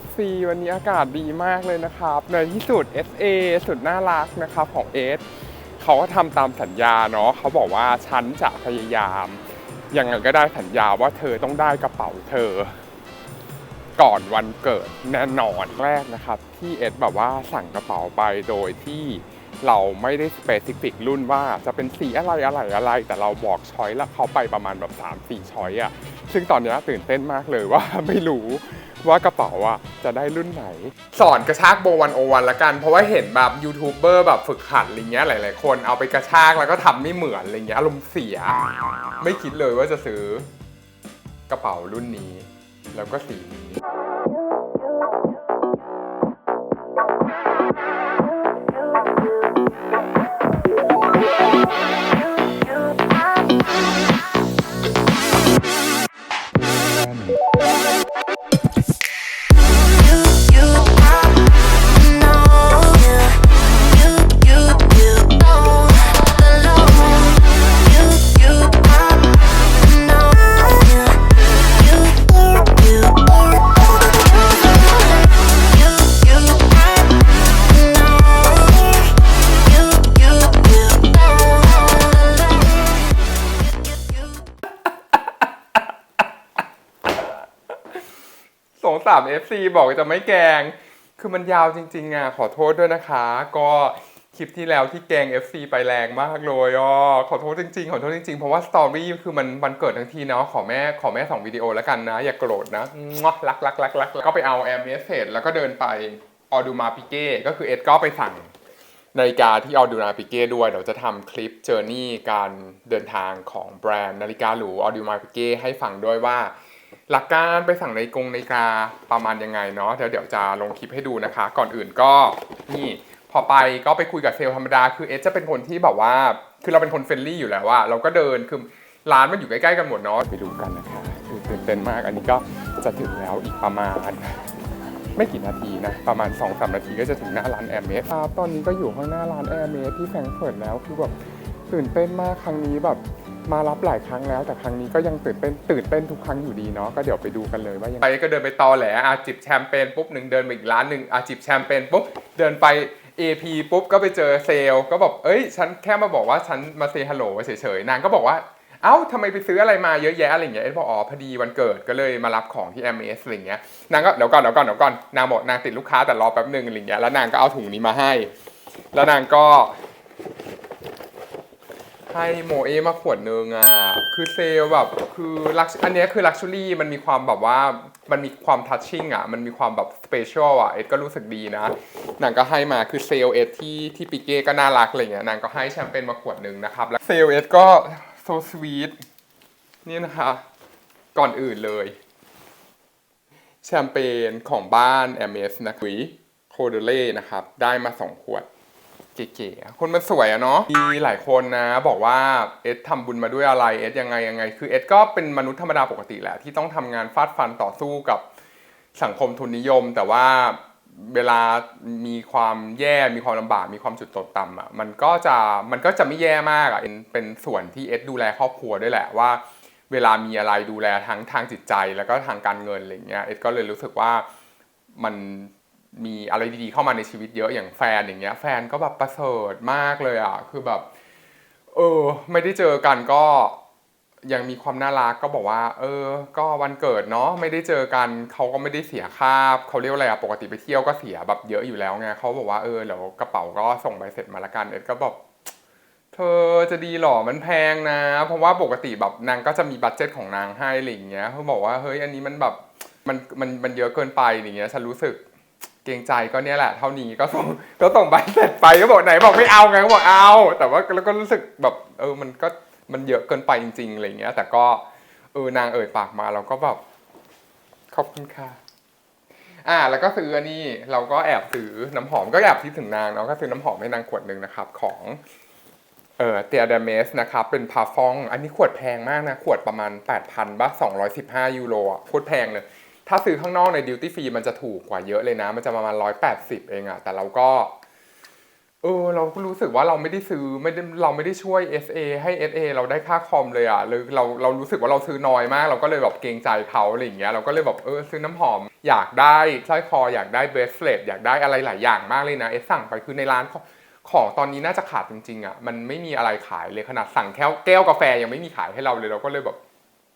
FC วันนี้อากาศดีมากเลยนะครับ ในที่สุด SA สุดน่ารักนะครับของเอสเขาก็ทำตามสัญญาเนาะเขาบอกว่าฉันจะพยายามยังไงก็ได้สัญญาว่าเธอต้องได้กระเป๋าเธอ ก่อนวันเกิดแน่นอนแรกนะครับ ที่เอสแบบว่าสั่งกระเป๋าไปโดยที่เราไม่ได้สเปซิฟิกรุ่นว่าจะเป็นสีอะไรอะไรอะไร แต่เราบอกช้อยแล้วเขาไปประมาณแบบ3 4ช้อยอะ ซึ่งตอนนี้ตื่นเต้นมากเลยว่าไม่รู้ว่ากระเป๋าอะจะได้รุ่นไหน สอนกระชากโบวันโอวันละกัน เพราะว่าเห็นแบบยูทูบเบอร์แบบฝึกหัดอะไรเงี้ยหลาย ๆ คนเอาไปกระชากแล้วก็ทำไม่เหมือนอะไรเงี้ยอารมณ์เสีย ไม่คิดเลยว่าจะซื้อกระเป๋ารุ่นนี้ แล้วก็สีนี้ FC บอกจะไม่แกง คือมันยาวจริงๆอะขอโทษด้วยนะคะ ก็คลิปที่แล้วที่แกง FC ไปแรงมากเลยอะขอโทษจริงๆ ขอโทษจริงๆ เพราะว่าสตอรี่คือมันมันเกิดทั้งทีเนาะขอแม่ขอแม่สองวิดีโอแล้วกันนะ อย่าโกรธนะรักรักรักรักก็ไปเอาแอร์เมสเสร็แล้วก็เดินไปออดูมาปิเก้ก็คือเอ็ดก็ไปสั่งนาฬิกาที่ออดูนาปิเก้ด้วยเดี๋ยวจะทำคลิปเจอร์นี่การเดินทางของแบรนด์นาฬิกาหรูออดูมาปิเก้ให้ฟังด้วยว่า หลักการไปสั่งในาฬิกงนกาประมาณยังไงเนาะเดี๋ยวเดี๋ยวจะลงคลิปให้ดูนะคะ ก่อนอื่นก็นี่พอไปก็ไปคุยกับเซลล์ธรรมดาคือเอสจะเป็นคนที่แบบว่า คือเราเป็นคนเฟรนลี่อยู่แล้วว่าเราก็เดินคือร้านมันอยู่ใกล้ๆกันหมดเนาะไปดูกันนะคะคือตื่นเต้นมากอันนี้ก็จะถึงแล้วอีกประมาณ ไม่กี่นาทีนะประมาณ2อสนาทีก็จะถึงหน้าร้านแอร์เมสครับตอนนี้ก็อยู่ข้างหน้าร้านแอร์เมสที่แฟรงก์เฟิร์ตแล้วคือแบบตื่นเต้นมากครั้งนี้แบบ มารับหลายครั้งแล้ว แต่ครั้งนี้ก็ยังตื่นเต้นตื่นเต้นทุกครั้งอยู่ดีเนาะก็เดี๋ยวไปดูกันเลยว่ายังไปก็เดินไปตอแหลอาจิบแชมเปญปุ๊บหนึ่งเดินไปอีกร้านหนึ่งอาจิบแชมเปญปุ๊บเดินไป AP ปุ๊บก็ไปเจอเซลล์ก็บอกเอ้ย ฉันแค่มาบอกว่าฉันมาเซฮัลโหลเฉยๆนางก็บอกว่าเอ้าทำไมไปซื้ออะไรมาเยอะแยะอะไรอย่างเงี้ยเอ็ดบอกอ๋อพอดีวันเกิดก็เลยมารับของที่ MS อะไรอย่างเงี้ยนางก็เดี๋ยวก่อนเดี๋ยวก่อนเดี๋ยวก่อนนางบอกนางติดลูกค้าแต่รอแป๊บหนึ่งอะไรเงี้ยแล้วนางก็เอาถุงนี้มาให้ แล้วนางก็ ให้โมเอมาขวดนึงอะ คือเซลแบบ คือลักอันนี้คือลักชัวรี่มันมีความแบบว่า มันมีความทัชชิ่งอะ มันมีความแบบสเปเชียลอะ เอ็ดก็รู้สึกดีนะ นางก็ให้มา คือเซลเอ็ดที่ที่ปิเก้ก็น่ารักอะไรเงี้ย นางก็ให้แชมเปญมาขวดนึงนะครับ แล้วเซลเอ็ดก็ so sweet นี่นะคะ ก่อนอื่นเลย แชมเปญของบ้าน MS นะคุยโคเดเล่นะครับ ได้มา2ขวด เก๋ๆคนมันสวยอะเนาะมีหลายคนนะ บอกว่าเอสทำบุญมาด้วยอะไรเอสยังไงยังไง คือเอสก็เป็นมนุษย์ธรรมดาปกติแหละ ที่ต้องทำงานฟาดฟันต่อสู้กับสังคมทุนนิยม แต่ว่าเวลามีความแย่มีความลำบากมีความจุดตกต่ำอะมันก็จะมันก็จะไม่แย่มากอะเป็นส่วนที่เอสดูแลครอบครัวด้วยแหละว่า เวลามีอะไรดูแลทั้งทางจิตใจแล้วก็ทางการเงินอะไรเงี้ยเอ็ดก็เลยรู้สึกว่ามัน มีอะไรดีๆเข้ามาในชีวิตเยอะอย่างแฟนอย่างเงี้ย แฟนก็แบบประเสริฐมากเลยอะคือแบบ เออ ไม่ได้เจอกันก็ยังมีความน่ารักก็บอกว่า เออ ก็วันเกิดเนาะไม่ได้เจอกันเขาก็ไม่ได้เสียค่าเขาเรียกอะไรอะปกติไปเที่ยวก็เสียแบบเยอะอยู่แล้วไงเขาบอกว่าเออเดี๋ยวกระเป๋าก็ส่งใบเสร็จมาละกันเอ็ดก็แบบเธอจะดีหรอมันแพงนะ เพราะว่าปกติแบบนางก็จะมีบัตเจ็ตของนางให้อะไรอย่างเงี้ยเขาบอกว่าเฮ้ยอันนี้มันแบบมันมันมันเยอะเกินไปอย่างเงี้ยฉันรู้สึก เกรงใจก็เนี่ยแหละเท่านี้ก็ส่งก็ส่งใบเสร็จไปก็บอกไหนบอกไม่เอาไงก็บอกเอา แต่ว่าแล้วก็รู้สึกแบบเออมันก็มันเยอะเกินไปจริงๆอะไรเงี้ย แต่ก็เออนางเอ่ยปากมาเราก็แบบขอบคุณค่ะอ่าแล้วก็ซื้อนนี้เราก็แอบซื้อน้ำหอมก็แอบคิดถึงนางเนาะก็ซื้อน้ำหอมให้นางขวดหนึ่งนะครับ ของเอ่อเตียดเมสนะครับเป็นพาฟอง อันนี้ขวดแพงมากนะ ขวดประมาณ 8,000บ้า215 ยูโรอะโคตรแพงเลย ถ้าซื้อข้างนอกในดิวตี้ฟรีมันจะถูกกว่าเยอะเลยนะ มันจะประมาณ180เองอะแต่เราก็เออเราก็รู้สึกว่าเราไม่ได้ซื้อไม่ได้เราไม่ได้ช่วย SA ให้ SA เราได้ค่าคอมเลยอะเลยเราเรารู้สึกว่าเราซื้อน้อยมาก เราก็เลยแบบเกรงใจเขาอะไรอย่างเงี้ยเราก็เลยแบบเออซื้อน้ำหอม อยากได้สร้อยคออยากได้เบสเลตอยากได้อะไรหลายอย่างมากเลยนะเอสั่งไปคือในร้านของของตอนนี้น่าจะขาดจริงๆอะมันไม่มีอะไรขายเลยขนาดสั่งแค่แก้วกาแฟยังไม่มีขายให้เราเลยเราก็เลยแบบ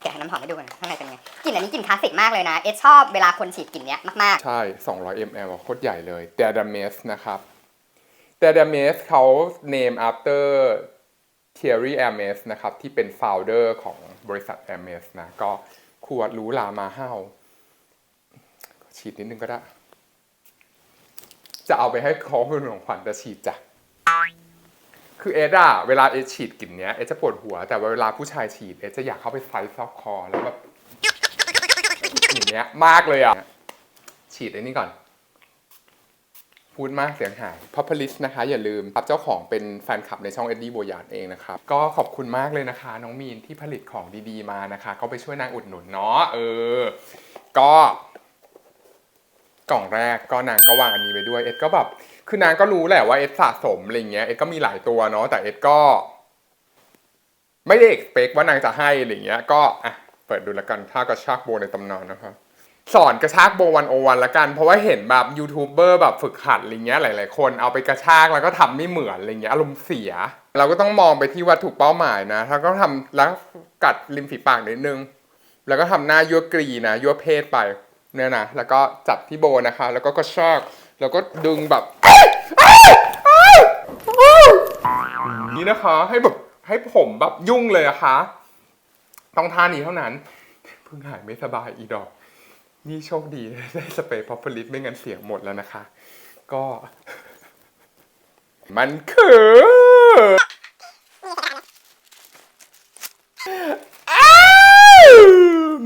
แกะน้ำหอมให้ดูกันข้างในเป็นไงกลิ่นอันนี้กลิ่นคลาสสิกมากเลยนะ เอสชอบเวลาคนฉีดกลิ่นเนี้ยมากใช่ 200 ml โคตรใหญ่เลย d a d a m e s นะครับ d a d a m e s เขา name after Thierry Hermes นะครับ ที่เป็น founder ของบริษัท Hermes นะ ก็ขวดหรูหรามาห้าวฉีดนิดนึงก็ได้ จะเอาไปให้เขาเป็นของขวัญจะฉีดจ้ะ คือเอสอะเวลาเอสฉีดกลิ่นเนี้ยเอสจะปวดหัว แต่ว่าเวลาผู้ชายฉีดเอสจะอยากเข้าไปไฟซอกคอแล้วแบบอย่างเงี้ยมากเลยอะฉีดไอ้นี่ก่อน พูดมากเสียงหาย p o p u l i s t นะคะ อย่าลืมครับเจ้าของเป็นแฟนคลับในช่องเอ็ดดี้โบยานเองนะครับ ก็ขอบคุณมากเลยนะคะ น้องมีนที่ผลิตของดีๆมานะคะ ก็ไปช่วยนางอุดหนุนเนาะเออ ก็ กล่องแรกก็นางก็วางอันนี้ไปด้วยเอ็ดก็แบบ คือนางก็รู้แหละว่าเอ็ดสะสมอะไรเงี้ยเอ็ดก็มีหลายตัวเนาะแต่เอ็ดก็ ไม่ได้เอกเปกว่านางจะให้อะไรเงี้ย ก็อะเปิดดูแล้วกันท่ากระชากโบในตำนานนะคะสอนกระชากโบวันโอวันละกัน เพราะว่าเห็นแบบยูทูบเบอร์แบบฝึกหัดอะไรเงี้ยหลาย ๆ คนเอาไปกระชากแล้วก็ทำไม่เหมือนอะไรเงี้ยอารมณ์เสีย เราก็ต้องมองไปที่วัตถุเป้าหมายนะถ้าก็ทำแล้วกัดริมฝีปากนิดนึง แล้วก็ทำหน้ายั่วกรีนะยั่วเพศไปเนี่ยนะแล้วก็จับที่โบนะคะ แล้วก็กระชากแล้วก็ดึงแบบ นี่นะคะ ให้แบบให้ผมแบบยุ่งเลยอะคะต้องท่านี้เท่านั้นเพิ่งหายไม่สบายอีดอก นี่โชคดีได้สเปรย์พอพลิตไม่งั้นเสียงหมดแล้วนะคะ ก็ มันคือ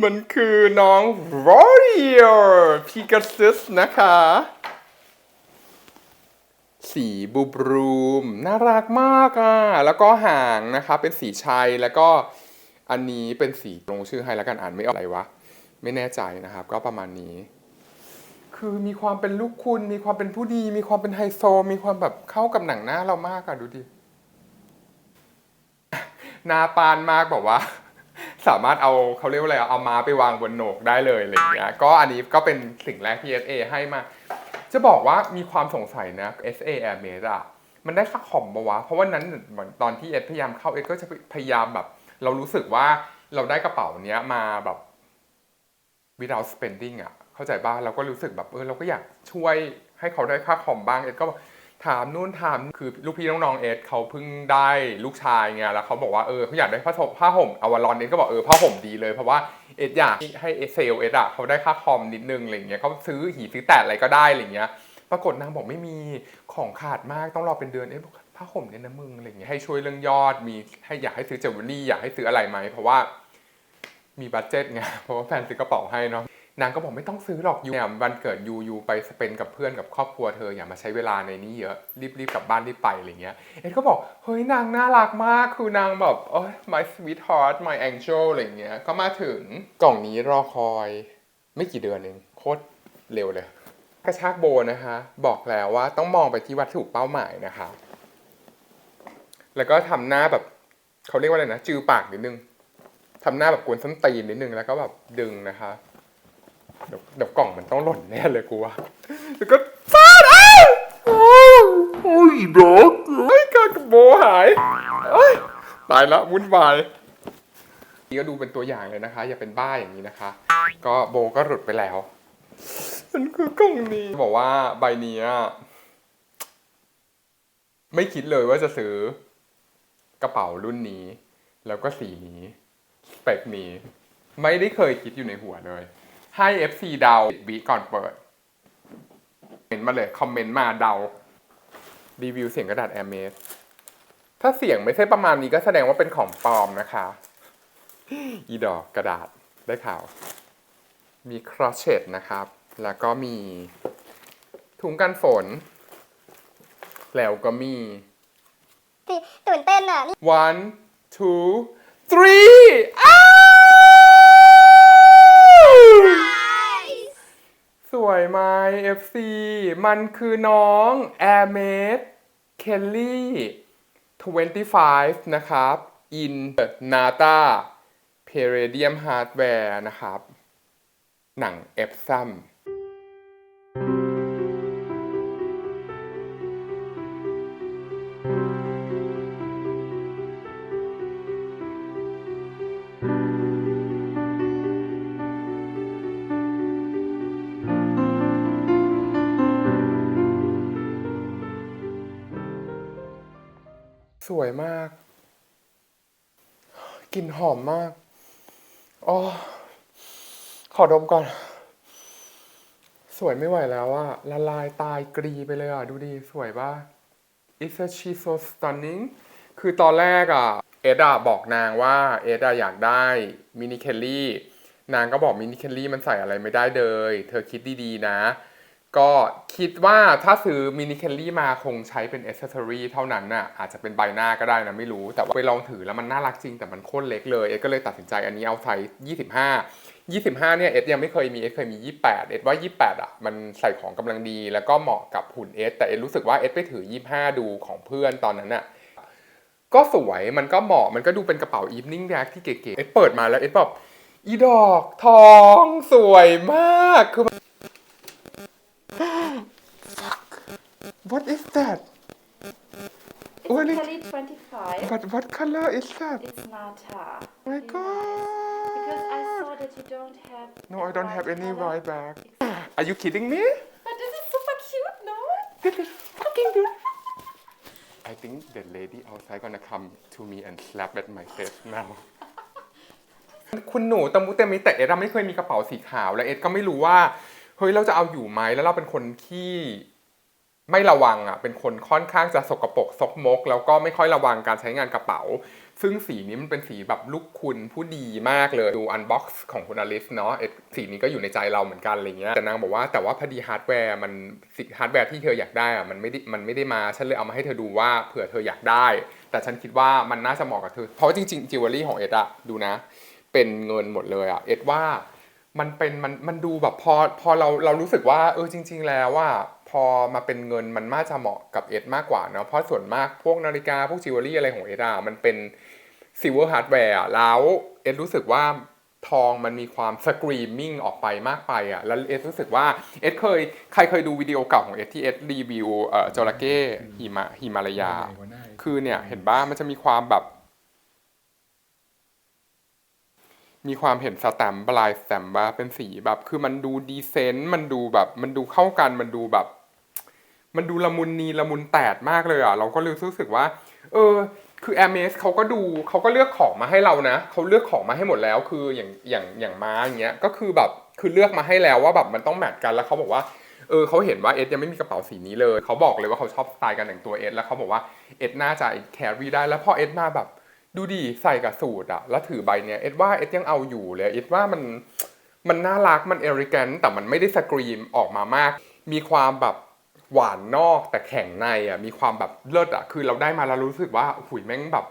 มันคือน้อง Warrior Pegasus นะคะ สีบูบรูม น่ารักมากอะแล้วก็หางนะคะเป็นสีชัยแล้วก็อันนี้เป็นสีลงชื่อให้แล้วกันอ่านไม่ออกอะไรวะ ไม่แน่ใจนะครับ ก็ประมาณนี้ คือมีความเป็นลูกคุณ มีความเป็นผู้ดี มีความเป็นไฮโซ มีความแบบเข้ากับหนังหน้าเรามากอะดูดินาปานมากแบบว่า สามารถเอาเขาเรียกว่าอะไรเอามาไปวางบนโหนกได้เลยอะไรอย่างเงี้ยก็อันนี้ก็เป็นสิ่งแรกที่ SA ให้มา จะบอกว่ามีความสงสัยนะ SA Airmate อะมันได้ค่าคอมปะวะ เพราะว่านั้นเหมือนตอนที่เอสพยายามเข้าเอสก็จะพยายามแบบ เรารู้สึกว่าเราได้กระเป๋าเนี้ยมาแบบ without spending อะเข้าใจบ้างเราก็รู้สึกแบบเออเราก็อยากช่วยให้เขาได้ค่าคอมบ้างเอสก็ ถามนู่นถามคือลูกพี่น้องๆเอ็ดเขาเพิ่งได้ลูกชายไงแล้วเขาบอกว่าเออเขาอยากได้ผ้าห่มผ้าห่มอวารอนเอ็ดก็บอกเออผ้าห่มดีเลยเพราะว่าเอ็ดอยากให้เอสเซลเอ็ดอะเขาได้ค่าคอมนิดนึงอะไรเงี้ยเขาซื้อหีซื้อแตะอะไรก็ได้อะไรเงี้ย ปรากฏนางบอกไม่มีของขาดมากต้องรอเป็นเดือนเอ็ดบอกผ้าห่มเนี่ยนะมึงอะไรเงี้ยให้ช่วยเรื่องยอดมีให้อยากให้ซื้อเจวเวลรี่อยากให้ซื้ออะไรไหมเพราะว่ามีบัตเจ็ตไงเพราะว่าแฟนซื้อกระเป๋าให้เนาะ นางก็บอกไม่ต้องซื้อหรอกยูเนี่ยวันเกิดยูยูไปสเปนกับเพื่อนกับครอบครัวเธออย่ามาใช้เวลาในนี้เยอะรีบรีบกลับบ้านรีบไปอะไรเงี้ยเอ็ดก็บอกเฮ้ยนางน่ารักมากคือนางแบบโอ้ย my sweetheart my angel อะไรเงี้ยก็มาถึงกล่องนี้รอคอย ไม่กี่เดือนเองโคตรเร็วเลย กระชากโบนะคะบอกแล้วว่าต้องมองไปที่วัตถุเป้าหมายนะคะ แล้วก็ทำหน้าแบบเขาเรียกว่าอะไรนะจือปากนิดนึงทำหน้าแบบกวนส้นตีนนิดนึงแล้วก็แบบดึงนะคะ เดี๋ยวเดี๋ยวกล่องมันต้องหล่นแน่เลยกูว่าแล้วก็ฟาดอ้าวโอ้ยดอกเฮ้ยกระโบหายเอ้ยตายละวุ่นวายนี่ก็ดูเป็นตัวอย่างเลยนะคะ อย่าเป็นบ้าอย่างนี้นะคะ ก็โบก็หลุดไปแล้วมันคือกล่องนี้บอกว่าใบเนี้ยไม่คิดเลยว่าจะซื้อกระเป๋ารุ่นนี้ แล้วก็สีนี้สเปคนี้ ไม่ได้เคยคิดอยู่ในหัวเลย ให้ FC เดาวีก่อนเปิดเห็นมาเลย คอมเมนต์มาเดา รีวิวเสียงกระดาษ a i r m a d ถ้าเสียงไม่ใช่ประมาณนี้ก็แสดงว่าเป็นของปลอมนะคะ อีดอกกระดาษได้ข่าว มีครอเชตนะครับ แล้วก็มีถุงกันฝน แล้วก็มีๆตื่นเต้นอะนี่ one two three อ้า สวยไหม FC มันคือน้อง Air m a d e เคลลี่25 นะครับ in Nata Palladium Hardware นะครับ หนังเอฟซัม สวยมากกลิ่นหอมมากอ๋อขอดมก่อน สวยไม่ไหวแล้วอะละลายตายกรีไปเลยอะดูดีสวยป่ะ Is she so stunning คือตอนแรกอะเอ็ดอะบอกนางว่าเอ็ดอะอยากได้มินิเคลลี่ นางก็บอกมินิเคลลี่มันใส่อะไรไม่ได้เลย เธอคิดดีๆนะ ก็คิดว่าถ้าซื้อมินิเคลลี่มาคงใช้เป็นเอ c เซอรี่เท่านั้นน่ะอาจจะเป็นใบหน้าก็ได้นะไม่รู้ แต่ว่าไปลองถือแล้วมันน่ารักจริงแต่มันโคตรเล็กเลยเอ็ดก็เลยตัดสินใจอันนี้เอาไซส์25 25เนี่ยเอ็ดยังไม่เคยมีเอ็ดเคยมี 28 เอ็ดว่า 28 อะ มันใส่ของกำลังดี แล้วก็เหมาะกับหุ่นเอ็ดแต่เอ็ดรู้สึกว่าเอ็ดไปถือ 25 ดูของเพื่อนตอนนั้นน่ะก็สวยมันก็เหมาะมันก็ดูเป็นกระเป๋าอีฟนิ่งแบ็กที่เก๋ๆเอ็ดเปิดมาแล้วเอ็ดแบบอีดอกทองสวยมากคือ What is that? It's Oh, and it- Kelly 25. But what color is that? It's Nata. Oh my Really nice. Because I god! saw that you don't have. No, I don't have any color. right back. Are you kidding me? But this is super cute, no? This is fucking good. I think the lady outside gonna come to me and slap at my face now. คุณหนูตะมุตะมิแต่เอ็ดอะไม่เคยมีกระเป๋าสีขาวและเอ็ดก็ไม่รู้ว่า เฮ้ยเราจะเอาอยู่ไหมแล้วเราเป็นคนที่ ไม่ระวังอะเป็นคนค่อนข้างจะสกปรกซกมก แล้วก็ไม่ค่อยระวังการใช้งานกระเป๋า ซึ่งสีนี้มันเป็นสีแบบลูกคุณผู้ดีมากเลย ดูอันบ็อกซ์ของคุณอลิสเนาะสีนี้ก็อยู่ในใจเราเหมือนกันอะไรเงี้ยแต่นางบอกว่าแต่ว่าพอดีฮาร์ดแวร์มันสิฮาร์ดแวร์ที่เธออยากได้อะมันไม่ได้มันไม่ได้มาฉันเลยเอามาให้เธอดูว่าเผื่อเธออยากได้ แต่ฉันคิดว่ามันน่าจะเหมาะกับเธอ เพราะจริงๆจิวเวลรี่ของเอ็ดอะดูนะ เป็นเงินหมดเลยอะเอ็ดว่ามันเป็นมันมันดูแบบพอพอเราเรารู้สึกว่าเออจริง ๆ แล้วว่า พอมาเป็นเงินมันน่าจะเหมาะกับเอ็ดมากกว่าเนาะเพราะส่วนมากพวกนาฬิกาพวกจิวเวลรี่อะไรของเอ็ดอะมันเป็นซิลเวอร์ฮาร์ดแวร์แล้วเอ็ดรู้สึกว่าทองมันมีความสกรีมมิ่งออกไปมากไปอะแล้วเอ็ดรู้สึกว่าเอ็ดเคยใครเคยดูวิดีโอเก่าของเอ็ดที่เอ็ดรีวิวเอ่อจระเข้หิมะหิมาลายา คือเนี่ยเห็นบ้ามันจะมีความแบบ มีความเห็นสแตมปลายสแตมป์ว่าเป็นสีแบบ คือมันดูดีเซนต์มันดูแบบ มันดูเข้ากันมันดูแบบ มันดูละมุนนีละมุนแตดมากเลยอะเราก็เลยรู้สึกว่า เออ คือ a อ r m e s เขาก็ดูเขาก็เลือกของมาให้เรานะเขาเลือกของมาให้หมดแล้ว คืออย่างอย่างอย่างม้าอย่างเงี้ยก็คือแบบคือเลือกมาให้แล้วว่าแบบมันต้องแมทกันแล้วเขาบอกว่าเออเขาเห็นว่าเอ็ดยังไม่มีกระเป๋าสีนี้เลยเขาบอกเลยว่าเขาชอบสไตล์การแต่งตัวเอ็ดแล้วเขาบอกว่าเอ็ดน่าจะแครีได้แล้วพอเอ็ดมาแบบดูดิใส่กับสูทอะแล้วถือใบเนี้ยเอ็ดว่าเอ็ดยังเอาอยู่เลยเอ็ดว่ามันมันน่ารักมันเอริแกนแต่มันไม่ได้สกรีมออกมามาก มีความแบบ หวานนอกแต่แข็งในอะมีความแบบเลิศอะคือเราได้มาแล้วรู้สึกว่าหุยแม่งแบบ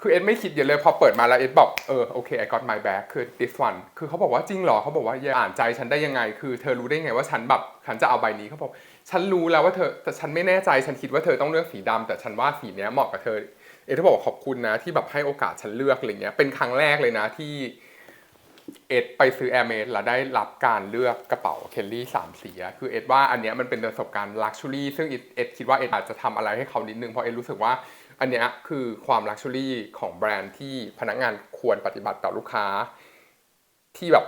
คือเอ็ดไม่คิดเยอะเลยพอเปิดมาแล้วเอ็ดบอกเออโอเค I got my bag คือ this one คือเขาบอกว่าจริงเหรอเขาบอกว่าอ่านใจฉันได้ยังไง คือเธอรู้ได้ไงว่าฉันแบบฉันจะเอาใบนี้เขาบอกฉันรู้แล้วว่าเธอแต่ฉันไม่แน่ใจฉันคิดว่าเธอต้องเลือกสีดำแต่ฉันว่าสีเนี้ยเหมาะกับเธอเอ็ดบอกขอบคุณนะที่แบบให้โอกาสฉันเลือกอะไรเงี้ยเป็นครั้งแรกเลยนะที่ เอ็ดไปซื้อแอร์เมสแล้วได้รับการเลือกกระเป๋าเคลลี่สามสีคือเอ็ดว่าอันเนี้ยมันเป็นประสบการณ์ลักชัวรี่ซึ่งเอ็ดคิดว่าเอ็ดอาจจะทำอะไรให้เขานิดนึง เพราะเอ็ดรู้สึกว่าอันเนี้ยคือความลักชัวรี่ของแบรนด์ที่พนักงานควรปฏิบัติต่อลูกค้า ที่แบบ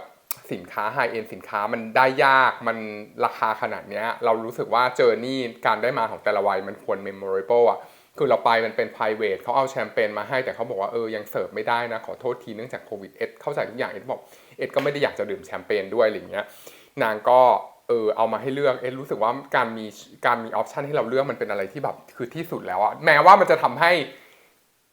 สินค้าไฮเอ็นสินค้ามันได้ยากมันราคาขนาดเนี้ยเรารู้สึกว่าเจอร์นี่การได้มาของแต่ละวัยมันควร memorable อะ คือเราไปมันเป็น private เขาเอาแชมเปญมาให้แต่เขาบอกว่าเออยังเสิร์ฟไม่ได้นะ ขอโทษทีเนื่องจากโควิดเอ็ดเข้าใจทุกอย่างเอ็ดบอกเอ็ดก็ไม่ได้อยากจะดื่มแชมเปญด้วยอะไรอย่างเงี้ยนางก็เออเอามาให้เลือกเอ็ดรู้สึกว่าการมีการมีออปชันให้เราเลือกมันเป็นอะไรที่แบบคือที่สุดแล้วอะแม้ว่ามันจะทำให้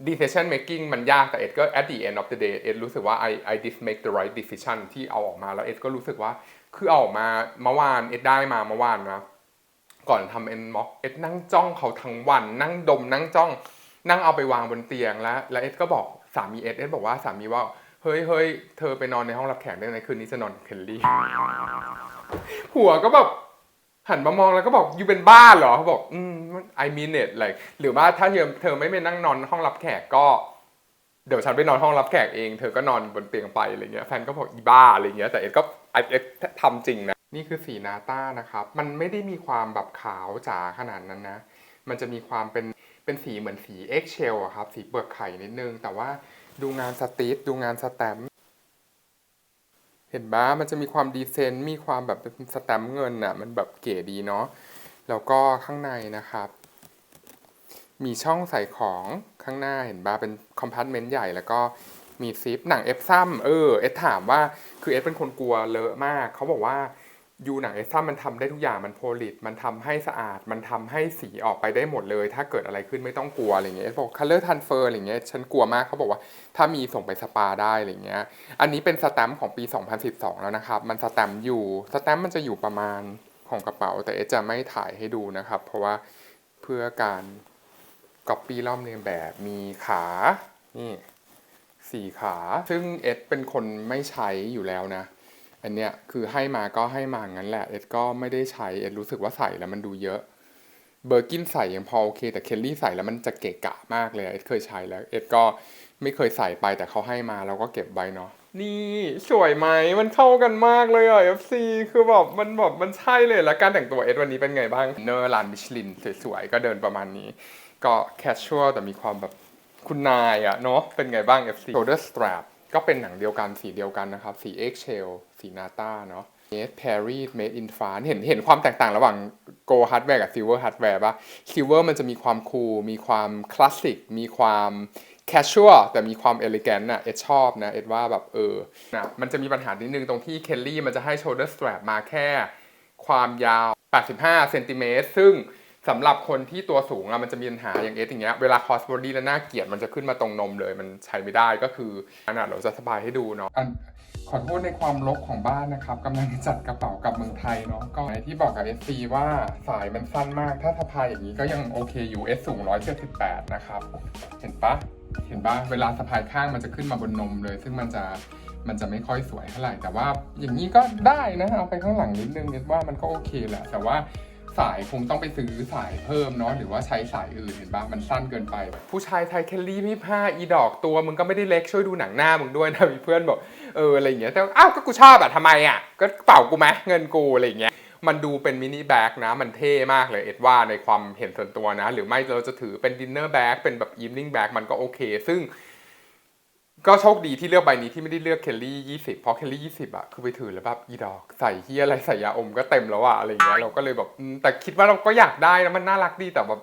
decision making มันยากแต่เอ็ดก็ at the end of the day เอ็ดรู้สึกว่า I I did make the right decision ที่เอาออกมาแล้วเอ็ดก็รู้สึกว่าคือเอาออกมาเมื่อวานเอ็ดได้มาเมื่อวานนะ ก่อนทำเอ็นม็อกเอ็ดนั่งจ้องเขาทั้งวัน นั่งดมนั่งจ้อง นั่งเอาไปวางบนเตียงแล้ว แล้วเอ็ดก็บอกสามีเอ็ดเอ็ดบอกว่าสามีว่าเฮ้ยเฮ้ยเธอไปนอนในห้องรับแขกได้ไหมคืนนี้จะนอนกับเคลลี่ผัวก็แบบหันมามองแล้วก็บอกยูเป็นบ้าเหรอเขาบอกอืม I mean it like หรือว่าถ้าเธอเธอไม่ไปนั่งนอนห้องรับแขกก็ เดี๋ยวฉันไปนอนห้องรับแขกเอง เธอก็นอนบนเตียงไปอะไรเงี้ยแฟนก็บอกอีบ้าอะไรเงี้ยแต่เอ็ดก็ไอเอ็ดทำจริงนะ นี่คือสีนาต้านะครับ มันไม่ได้มีความแบบขาวจ๋าขนาดนั้นนะ มันจะมีความเป็นเป็นสีเหมือนสีเอ็กเชลอะครับ สีเปลือกไข่นิดนึง แต่ว่าดูงานสติทดูงานสแตมป์เห็นบ้ามันจะมีความดีเซนต์มีความแบบเป็นสแตมป์เงินอะมันแบบเก๋ดีเนาะ แล้วก็ข้างในนะครับ มีช่องใส่ของข้างหน้าเห็นบ้าเป็นคอมพาร์ตเมนต์ใหญ่แล้วก็มีซิปหนังเอฟซัมเออเอสถามว่าคือเอสเป็นคนกลัวเลอะมาก เขาบอกว่า ยูหนังเอฟซัมมันทำได้ทุกอย่างมันโพลิตมันทำให้สะอาด มันทำให้สีออกไปได้หมดเลย ถ้าเกิดอะไรขึ้นไม่ต้องกลัวอะไรเงี้ยเอสบอกคัลเลอร์ทันเฟอร์อะไรเงี้ยฉันกลัวมากเขาบอกว่าถ้ามีส่งไปสปาได้อะไรเงี้ยอันนี้เป็นสแตมป์ของปี 2012 แล้วนะครับ มันสแตมป์อยู่สแตมป์มันจะอยู่ประมาณของกระเป๋า แต่เอสจะไม่ถ่ายให้ดูนะครับ เพราะว่าเพื่อการก๊อปปี้ล่อมเรียนแบบมีขานี่สี่ขา ซึ่งเอ็ดเป็นคนไม่ใช้อยู่แล้วนะ อันเนี้ยคือให้มาก็ให้มางั้นแหละเอ็ดก็ไม่ได้ใช้เอ็ดรู้สึกว่าใส่แล้วมันดูเยอะเบอร์กินใส่ยังพอโอเค แต่เคลลี่ใส่แล้วมันจะเกะกะมากเลยเอ็ดเคยใช้แล้วเอ็ดก็ไม่เคยใส่ไปแต่เขาให้มาเราก็เก็บไว้เนาะนี่สวยไหมมันเข้ากันมากเลยอะ FC คือแบบมันแบบมันใช่เลยแล้วการแต่งตัวเอ็ดวันนี้เป็นไงบ้างเนอร์ลานมิชลินสวยๆก็เดินประมาณนี้ ก็แคชชวลแต่มีความแบบคุณนายอะเนาะเป็นไงบ้าง FC shoulder strap ก็เป็นหนังเดียวกันสีเดียวกันนะครับ สี eggshell สีนาตาเนาะ made Paris made in France เห็นเห็นความแตกต่างระหว่าง gold hardware กับ silver hardware ป่ะ silver มันจะมีความคูลมีความคลาสสิกมีความ casual แต่มีความ elegant น่ะเอ็ดชอบนะเอ็ดว่าแบบเออนะมันจะมีปัญหานิดนึงตรงที่เคลลี่มันจะให้ shoulder strap มาแค่ ความยาว 85เซนติเมตรซึ่ง สำหรับคนที่ตัวสูงอะมันจะมีปัญหาอย่างเอสอย่างเงี้ยเวลาคอสบอดี้แล้วหน้าเกลียดมันจะขึ้นมาตรงนมเลยมันใช้ไม่ได้ก็คืออันนั้นเราจะสบายให้ดูเนาะขอโทษในความรกของบ้านนะครับกำลังจัดกระเป๋ากลับเมืองไทยเนาะก็ที่บอกกับ SC ว่าสายมันสั้นมาก ถ้าสะพายอย่างนี้ก็ยังโอเคอยู่ S สูง 178 นะครับ เห็นปะเห็นปะเวลาสะพายข้างมันจะขึ้นมาบนนมเลย ซึ่งมันจะมันจะไม่ค่อยสวยเท่าไหร่แต่ว่าอย่างนี้ก็ได้นะเอาไปข้างหลังนิดนึงเน็ตว่ามันก็โอเคแหละแต่ว่า สายคงต้องไปซื้อสายเพิ่มเนาะหรือว่าใช้สายอื่นเห็นปะมันสั้นเกินไป ผู้ชายไทยแคลรี่ไม่ผ้าอีดอกตัวมึงก็ไม่ได้เล็กช่วยดูหนังหน้ามึงด้วยนะมีเพื่อนบอกเอออะไรอย่างเงี้ยแต่อ้าวก็กูชอบอะทำไมอะก็เป่ากูไหมเงินกูอะไรอย่างเงี้ยมันดูเป็นมินิแบ็กนะ มันเท่มากเลยเอ็ดว่าในความเห็นส่วนตัวนะ หรือไม่เราจะถือเป็นดินเนอร์แบ็กเป็นแบบอีฟนิ่งแบ็กมันก็โอเค ซึ่ง ก็โชคดีที่เลือกใบนี้ที่ไม่ได้เลือกเคลลี่20เพราะเคลลี่20อะคือไปถือแล้วแบบอีดอกใส่เฮียอะไรใส่ยาอมก็เต็มแล้วอะอะไรอย่างเงี้ยเราก็เลยแบบอืมแต่คิดว่าเราก็อยากได้นะมันน่ารักดีแต่แบบ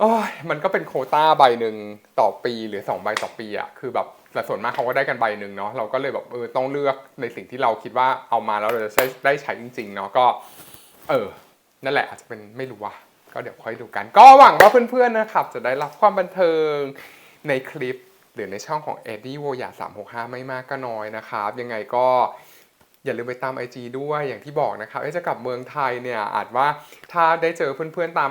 โอ้ยมันก็เป็นโควต้าใบหนึ่งต่อปีหรือสองใบต่อปีอะคือแบบแต่ส่วนมากเขาก็ได้กันใบหนึ่งเนาะเราก็เลยแบบเออต้องเลือกในสิ่งที่เราคิดว่าเอามาแล้วเราจะใช้ได้ใช้จริง ๆ เนาะก็ เออ นั่นแหละอาจจะเป็นไม่รู้ว่า ก็เดี๋ยวค่อยดูกัน ก็หวังว่าเพื่อนๆนะครับจะได้รับความบันเทิงในคลิปห รือในช่องของ e d d i e w o y a 365 ไม่มากก็น้อยนะครับ ยังไงก็อย่าลืมไปตาม IG ด้วยอย่างที่บอกนะครับจะกลับเมืองไทยเนี่ยอาจว่าถ้าได้เจอเพื่อนๆตาม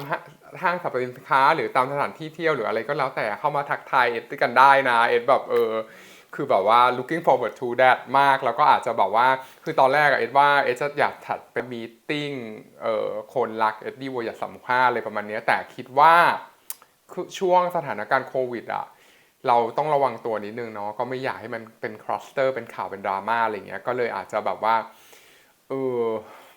ห้างสรรพสินค้า หรือตามสถานที่เที่ยวหรืออะไรก็แล้วแต่เข้ามาทักทายเอ็ดด้กันได้นะเอ็ดแบบเออคือแบบว่า looking forward to that มาก แล้วก็อาจจะแบบว่า คือตอนแรกอะเอ็ดว่าเอ็ดจะอยากถัดเป็นมีติ้งเอ่อคนรักเอ็ดดี้วอยากสัมภาษณ์อะไรประมาณนี้แต่คิดว่าคือช่วงสถานการณ์โควิดอะ เราต้องระวังตัวนิดนึงเนาะก็ไม่อยากให้มันเป็นคลัสเตอร์เป็นข่าวเป็นดราม่าอะไรเงี้ยก็เลยอาจจะแบบว่าเออ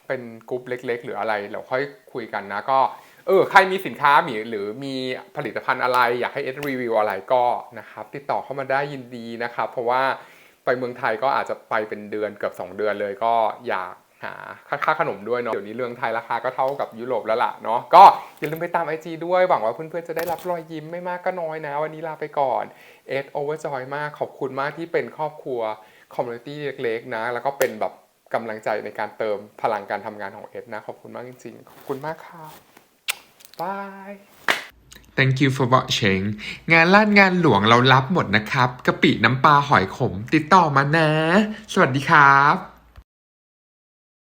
เป็นกรุ๊ปเล็ก ๆ หรืออะไรเราค่อยคุยกันนะก็เออใครมีสินค้ามีหรือมีผลิตภัณฑ์อะไร อยากให้เอสรีวิวอะไรก็นะครับติดต่อเข้ามาได้ยินดีนะครับ เพราะว่าไปเมืองไทยก็อาจจะไปเป็นเดือนเกือบ2 เดือนเลยก็อยาก หาค่าขนมด้วยเนาะเดี๋ยวนี้เรื่องไทยราคาก็เท่ากับยุโรปแล้วล่ะเนาะก็อย่าลืมไปตาม IG ด้วยหวังว่าเพื่อนๆจะได้รับรอยยิ้มไม่มากก็น้อยนะ วันนี้ลาไปก่อนเอสโอเวอร์จอยมากขอบคุณมากที่เป็นครอบครัวคอมมูนิตี้เล็กๆนะ แล้วก็เป็นแบบกำลังใจในการเติมพลังการทำงานของเอสนะ ขอบคุณมากจริงๆ ขอบคุณมากค่ะ Bye Thank you for watching งานลาดงานหลวงเรารับหมดนะครับกะปิน้ำปลาหอยขม ติดต่อมานะ สวัสดีครับ